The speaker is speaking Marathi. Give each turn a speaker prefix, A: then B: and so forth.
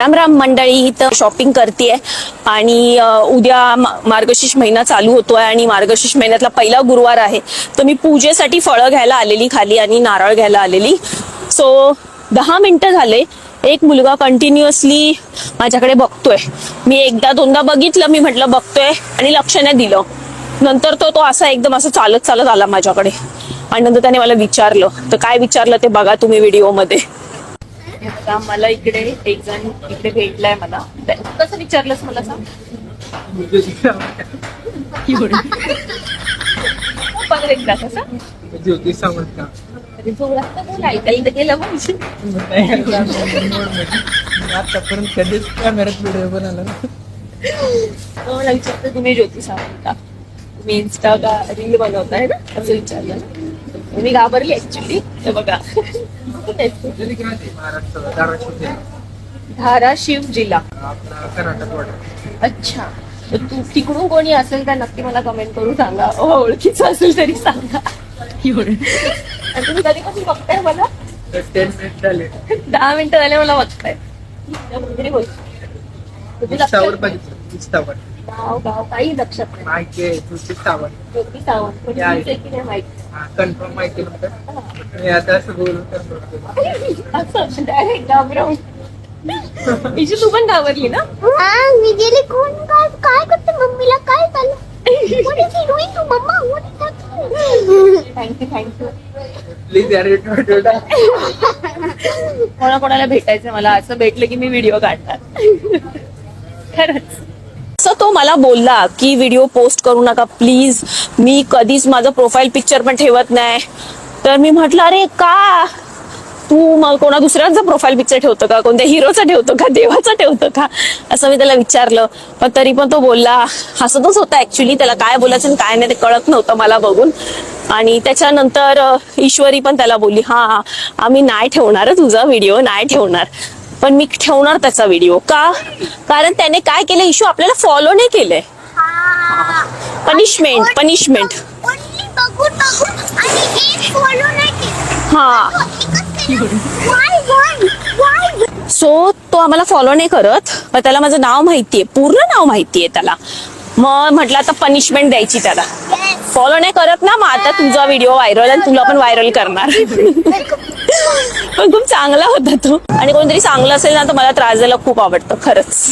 A: राम राम मंडळी इथं शॉपिंग करते आणि उद्या मार्गशीर्ष महिना चालू होतोय आणि मार्गशीर्ष महिन्यातला पहिला गुरुवार आहे. तर मी पूजेसाठी फळं घ्यायला आलेली खाली आणि नारळ घ्यायला आलेली. सो दहा मिनिटं झाले. एक मुलगा कंटिन्युअसली माझ्याकडे बघतोय. मी एकदा दोनदा बघितलं मी म्हटलं बघतोय आणि लक्ष नाही दिलं. नंतर तो तो असा एकदम असं चालत चालत आला माझ्याकडे. आणि नंतर त्याने मला विचारलं. तर काय विचारलं ते बघा तुम्ही व्हिडिओमध्ये आता मला इकडे एक जण इकडे भेटलाय मला. कसं विचारलंस मला सांग. परत एकदा कसं
B: ज्योती सावंत का
A: अरे जोरात तर बोल, ऐकायला तर गेलं पाहिजे.
B: आतापर्यंत कधीच कॅमेऱ्यात व्हिडिओ बनवला ना
A: तर मला विचारतं तुम्ही ज्योती सावंत का तुम्ही इन्स्टा का रील बनवताय ना? असं विचारलं मी घाबरली ऍक्च्युली ते बघा. कुठे
B: महाराष्ट्र धाराशिव जिल्हा.
A: धाराशिव जिल्हा
B: आपला कर्नाटक
A: अच्छा. तर तू तिकडून कोणी असेल तर नक्की मला कमेंट करून सांगा. ओ, ओळखीचं असेल तरी सांगा. एवढं. आणि तुम्ही कधीपासून बघताय मला?
B: टेन मिनिट झाले
A: दहा मिनिटं झाले मला बघताय. कुठेतरी तुझी लक्षात
B: बघितलं इंस्टावर
A: गाव गाव काही लक्षात नाही
B: माहिती आहे तुझी सावंत.
A: सावंत. आहे. की नाही माहिती?
B: कन्फर्म माहिती नव्हतं मी आता असं बोलून confirm. केलं.
A: असं डायरेक्ट घाबरवून इशू तू पण घाबरली ना?
C: हा मी गेले. कोण काय काय करते मम्मीला? काय झालं? What is he doing to mama? What is happening?
A: Thank you thank you
B: please यार
A: कोणाकोणाला भेटायचं मला? असं भेटलं की मी व्हिडिओ काढणार. खरंच. असं तो मला बोलला की व्हिडिओ पोस्ट करू नका प्लीज मी कधीच माझं प्रोफाईल पिक्चर पण ठेवत नाही. तर मी म्हटलं अरे का? तू मग कोणा दुसऱ्याचा प्रोफाईल पिक्चर ठेवतो का? कोणत्या हिरोचा ठेवतो का? देवाचा ठेवतो का? असं मी त्याला विचारलं. पण तरी पण तो बोलला हसतच होता ऍक्च्युली त्याला काय बोलायचं आणि काय नाही ते कळत नव्हतं मला बघून. आणि त्याच्यानंतर ईश्वरी पण त्याला बोलली हा आम्ही नाही ठेवणार तुझा व्हिडिओ नाही ठेवणार. पण मी ठेवणार त्याचा व्हिडिओ का? कारण त्याने काय केलं? इशू आपल्याला फॉलो नाही केलंय. Punishment punishment. हा? सो तो आम्हाला फॉलो नाही करत. पण त्याला माझं नाव माहितीये. पूर्ण नाव माहितीये त्याला. मग म्हटलं आता पनिशमेंट द्यायची त्याला. फॉलो नाही करत ना? मग आता तुझा व्हिडिओ व्हायरल आणि तुला पण व्हायरल करणार. पण खूप चांगला होता तो. आणि कोणतरी चांगलं असेल ना तर मला त्रास द्यायला खूप आवडतं खरंच.